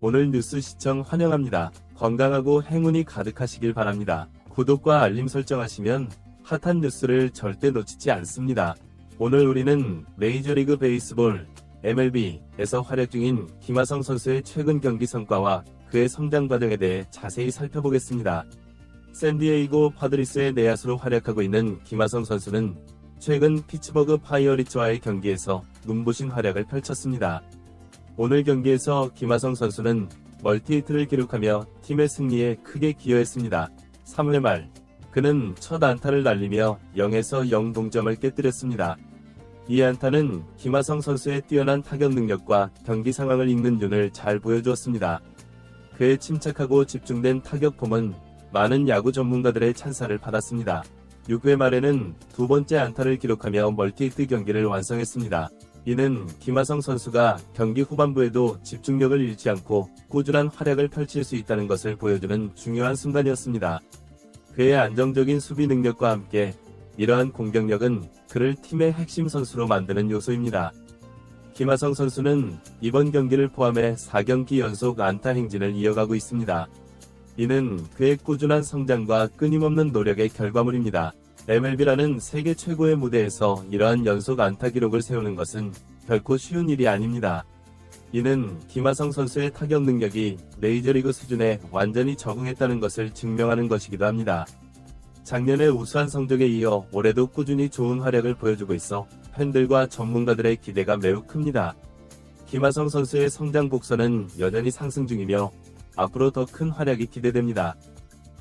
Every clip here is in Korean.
오늘 뉴스 시청 환영합니다. 건강하고 행운이 가득하시길 바랍니다. 구독과 알림 설정하시면 핫한 뉴스를 절대 놓치지 않습니다. 오늘 우리는 메이저리그 베이스볼 MLB에서 활약 중인 김하성 선수의 최근 경기 성과와 그의 성장 과정에 대해 자세히 살펴보겠습니다. 샌디에이고 파드리스의 내야수로 활약하고 있는 김하성 선수는 최근 피츠버그 파이어리츠와의 경기에서 눈부신 활약을 펼쳤습니다. 오늘 경기에서 김하성 선수는 멀티히트를 기록하며 팀의 승리에 크게 기여했습니다. 3회 말 그는 첫 안타를 날리며 0에서 0 동점을 깨뜨렸습니다. 이 안타는 김하성 선수의 뛰어난 타격 능력과 경기 상황을 읽는 눈을 잘 보여주었습니다. 그의 침착하고 집중된 타격 폼은 많은 야구 전문가들의 찬사를 받았습니다. 6회 말에는 두 번째 안타를 기록하며 멀티히트 경기를 완성했습니다. 이는 김하성 선수가 경기 후반부에도 집중력을 잃지 않고 꾸준한 활약을 펼칠 수 있다는 것을 보여주는 중요한 순간이었습니다. 그의 안정적인 수비 능력과 함께 이러한 공격력은 그를 팀의 핵심 선수로 만드는 요소입니다. 김하성 선수는 이번 경기를 포함해 4경기 연속 안타 행진을 이어가고 있습니다. 이는 그의 꾸준한 성장과 끊임없는 노력의 결과물입니다. MLB라는 세계 최고의 무대에서 이러한 연속 안타 기록을 세우는 것은 결코 쉬운 일이 아닙니다. 이는 김하성 선수의 타격 능력이 메이저리그 수준에 완전히 적응했다는 것을 증명하는 것이기도 합니다. 작년의 우수한 성적에 이어 올해도 꾸준히 좋은 활약을 보여주고 있어 팬들과 전문가들의 기대가 매우 큽니다. 김하성 선수의 성장 곡선은 여전히 상승 중이며 앞으로 더 큰 활약이 기대됩니다.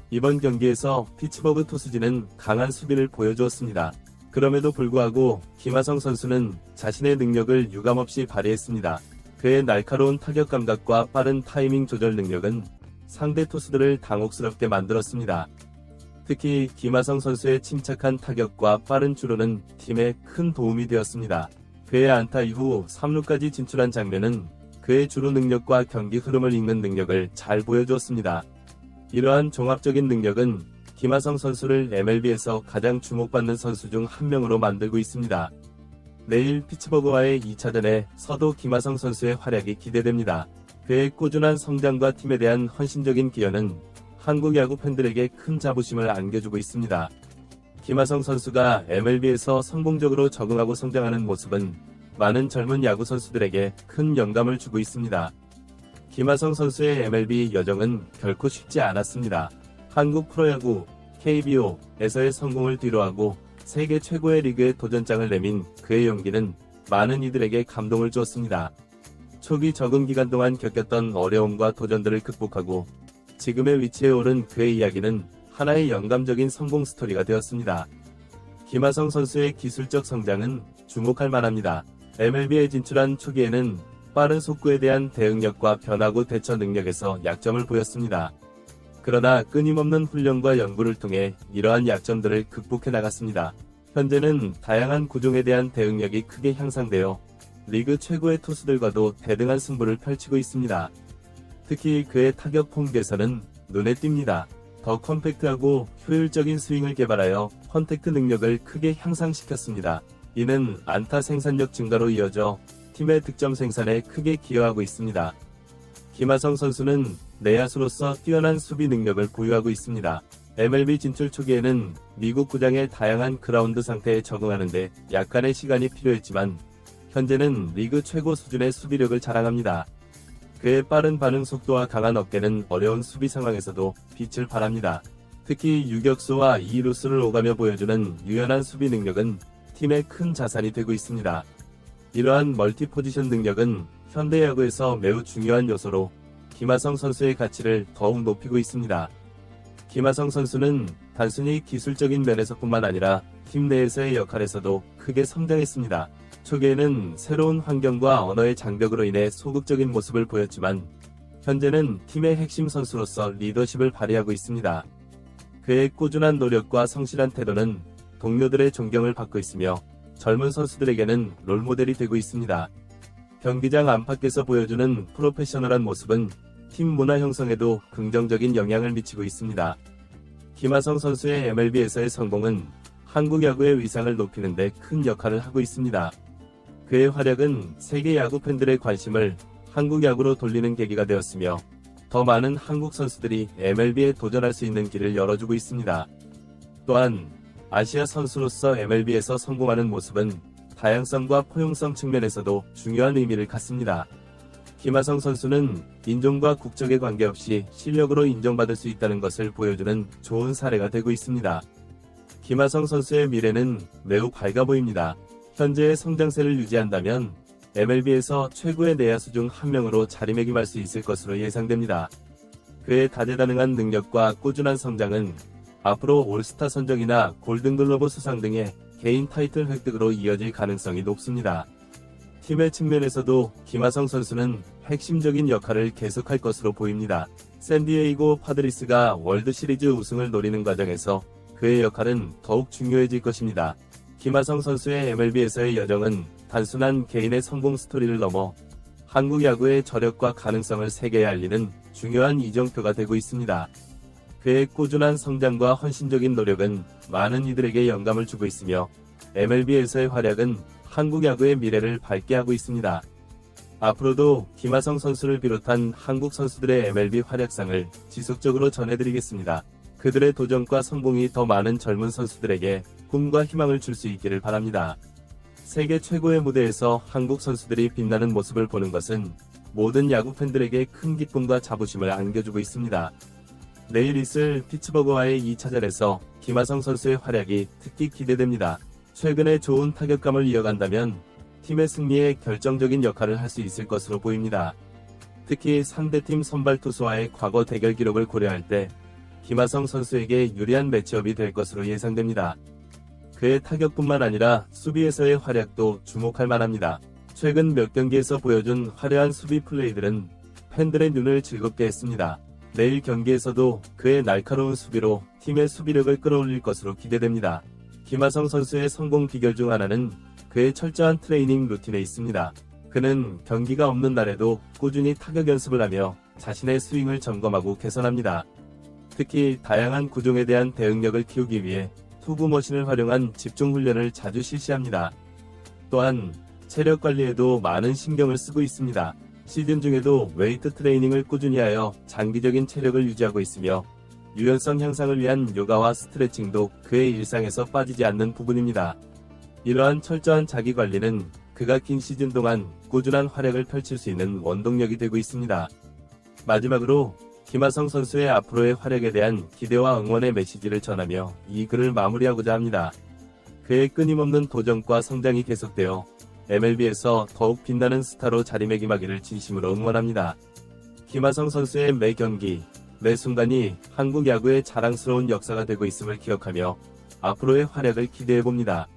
이번 경기에서 피츠버그 투수진은 강한 수비를 보여주었습니다. 그럼에도 불구하고 김하성 선수는 자신의 능력을 유감없이 발휘했습니다. 그의 날카로운 타격 감각과 빠른 타이밍 조절 능력은 상대 투수들을 당혹스럽게 만들었습니다. 특히 김하성 선수의 침착한 타격과 빠른 주로는 팀에 큰 도움이 되었습니다. 그의 안타 이후 3루까지 진출한 장면은 그의 주로 능력과 경기 흐름을 읽는 능력을 잘 보여주었습니다. 이러한 종합적인 능력은 김하성 선수를 MLB에서 가장 주목받는 선수 중 한 명으로 만들고 있습니다. 내일 피츠버그와의 2차전에 서도 김하성 선수의 활약이 기대됩니다. 그의 꾸준한 성장과 팀에 대한 헌신적인 기여는 한국 야구 팬들에게 큰 자부심을 안겨주고 있습니다. 김하성 선수가 MLB에서 성공적으로 적응하고 성장하는 모습은 많은 젊은 야구 선수들에게 큰 영감을 주고 있습니다. 김하성 선수의 MLB 여정은 결코 쉽지 않았습니다. 한국 프로야구 KBO에서의 성공을 뒤로하고 세계 최고의 리그에 도전장을 내민 그의 용기는 많은 이들에게 감동을 주었습니다. 초기 적응 기간 동안 겪었던 어려움과 도전들을 극복하고 지금의 위치에 오른 그의 이야기는 하나의 영감적인 성공 스토리가 되었습니다. 김하성 선수의 기술적 성장은 주목할 만합니다. MLB에 진출한 초기에는 빠른 속구에 대한 대응력과 변화구 대처 능력에서 약점을 보였습니다. 그러나 끊임없는 훈련과 연구를 통해 이러한 약점들을 극복해 나갔습니다. 현재는 다양한 구종에 대한 대응력이 크게 향상되어 리그 최고의 투수들과도 대등한 승부를 펼치고 있습니다. 특히 그의 타격 폼 개선은 눈에 띕니다. 더 컴팩트하고 효율적인 스윙을 개발하여 컨택트 능력을 크게 향상시켰습니다. 이는 안타 생산력 증가로 이어져 팀의 득점 생산에 크게 기여하고 있습니다. 김하성 선수는 내야수로서 뛰어난 수비 능력을 보유하고 있습니다. MLB 진출 초기에는 미국 구장의 다양한 그라운드 상태에 적응하는데 약간의 시간이 필요했지만 현재는 리그 최고 수준의 수비력을 자랑합니다. 그의 빠른 반응 속도와 강한 어깨는 어려운 수비 상황에서도 빛을 발합니다. 특히 유격수와 이루스를 오가며 보여주는 유연한 수비 능력은 팀의 큰 자산이 되고 있습니다. 이러한 멀티 포지션 능력은 현대 야구에서 매우 중요한 요소로 김하성 선수의 가치를 더욱 높이고 있습니다. 김하성 선수는 단순히 기술적인 면에서뿐만 아니라 팀 내에서의 역할에서도 크게 성장했습니다. 초기에는 새로운 환경과 언어의 장벽으로 인해 소극적인 모습을 보였지만 현재는 팀의 핵심 선수로서 리더십을 발휘하고 있습니다. 그의 꾸준한 노력과 성실한 태도는 동료들의 존경을 받고 있으며 젊은 선수들에게는 롤모델이 되고 있습니다. 경기장 안팎에서 보여주는 프로페셔널한 모습은 팀 문화 형성에도 긍정적인 영향을 미치고 있습니다. 김하성 선수의 MLB에서의 성공은 한국 야구의 위상을 높이는 데 큰 역할을 하고 있습니다. 그의 활약은 세계 야구 팬들의 관심을 한국 야구로 돌리는 계기가 되었으며 더 많은 한국 선수들이 MLB에 도전할 수 있는 길을 열어주고 있습니다. 또한 아시아 선수로서 MLB에서 성공하는 모습은 다양성과 포용성 측면에서도 중요한 의미를 갖습니다. 김하성 선수는 인종과 국적에 관계없이 실력으로 인정받을 수 있다는 것을 보여주는 좋은 사례가 되고 있습니다. 김하성 선수의 미래는 매우 밝아 보입니다. 현재의 성장세를 유지한다면 MLB에서 최고의 내야수 중 한 명으로 자리매김할 수 있을 것으로 예상됩니다. 그의 다재다능한 능력과 꾸준한 성장은 앞으로 올스타 선정이나 골든글러브 수상 등의 개인 타이틀 획득으로 이어질 가능성이 높습니다. 팀의 측면에서도 김하성 선수는 핵심적인 역할을 계속할 것으로 보입니다. 샌디에이고 파드리스가 월드 시리즈 우승을 노리는 과정에서 그의 역할은 더욱 중요해질 것입니다. 김하성 선수의 MLB에서의 여정은 단순한 개인의 성공 스토리를 넘어 한국 야구의 저력과 가능성을 세계에 알리는 중요한 이정표가 되고 있습니다. 그의 꾸준한 성장과 헌신적인 노력은 많은 이들에게 영감을 주고 있으며 MLB에서의 활약은 한국 야구의 미래를 밝게 하고 있습니다. 앞으로도 김하성 선수를 비롯한 한국 선수들의 MLB 활약상을 지속적으로 전해드리겠습니다. 그들의 도전과 성공이 더 많은 젊은 선수들에게 꿈과 희망을 줄 수 있기를 바랍니다. 세계 최고의 무대에서 한국 선수들이 빛나는 모습을 보는 것은 모든 야구 팬들에게 큰 기쁨과 자부심을 안겨주고 있습니다. 내일 있을 피츠버그와의 2차전에서 김하성 선수의 활약이 특히 기대됩니다. 최근에 좋은 타격감을 이어간다면 팀의 승리에 결정적인 역할을 할 수 있을 것으로 보입니다. 특히 상대팀 선발 투수와의 과거 대결 기록을 고려할 때 김하성 선수에게 유리한 매치업이 될 것으로 예상됩니다. 그의 타격뿐만 아니라 수비에서의 활약도 주목할 만합니다. 최근 몇 경기에서 보여준 화려한 수비 플레이들은 팬들의 눈을 즐겁게 했습니다. 내일 경기에서도 그의 날카로운 수비로 팀의 수비력을 끌어올릴 것으로 기대됩니다. 김하성 선수의 성공 비결 중 하나는 그의 철저한 트레이닝 루틴에 있습니다. 그는 경기가 없는 날에도 꾸준히 타격 연습을 하며 자신의 스윙을 점검하고 개선합니다. 특히 다양한 구종에 대한 대응력을 키우기 위해 투구 머신을 활용한 집중 훈련을 자주 실시합니다. 또한 체력 관리에도 많은 신경을 쓰고 있습니다. 시즌 중에도 웨이트 트레이닝을 꾸준히 하여 장기적인 체력을 유지하고 있으며 유연성 향상을 위한 요가와 스트레칭도 그의 일상에서 빠지지 않는 부분입니다. 이러한 철저한 자기 관리는 그가 긴 시즌 동안 꾸준한 활약을 펼칠 수 있는 원동력이 되고 있습니다. 마지막으로 김하성 선수의 앞으로의 활약에 대한 기대와 응원의 메시지를 전하며 이 글을 마무리하고자 합니다. 그의 끊임없는 도전과 성장이 계속되어 MLB에서 더욱 빛나는 스타로 자리매김하기를 진심으로 응원합니다. 김하성 선수의 매 경기, 매 순간이 한국 야구의 자랑스러운 역사가 되고 있음을 기억하며 앞으로의 활약을 기대해 봅니다.